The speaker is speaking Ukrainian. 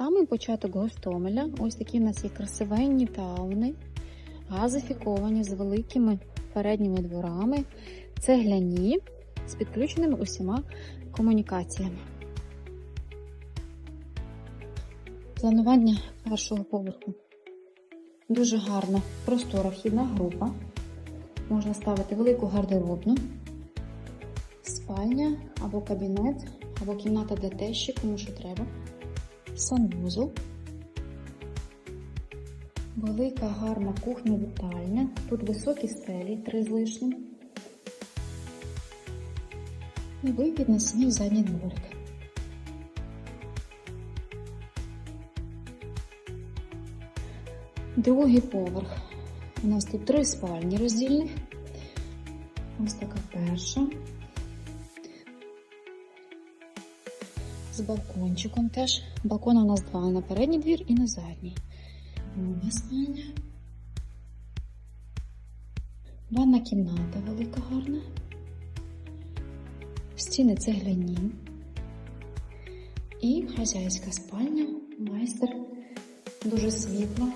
Самий початок Гостомеля. Ось такі в нас є красивенні тауни, газифіковані з великими передніми дворами, цегляні з підключеними усіма комунікаціями. Планування першого поверху. Дуже гарна простора вхідна група. Можна ставити велику гардеробну, спальня або кабінет, або кімната для тещі, кому що треба. Санвузол. Велика гарна кухня вітальня. Тут високі стелі, три з лишнім. І вихід на свій задній дворик. Другий поверх. У нас тут три спальні роздільних. Ось така перша. З балкончиком теж. Балкон у нас два на передній двір і на задній. Друга спальня. Ванна кімната велика гарна. Стіни цегляні. І хазяйська спальня, майстер, дуже світла.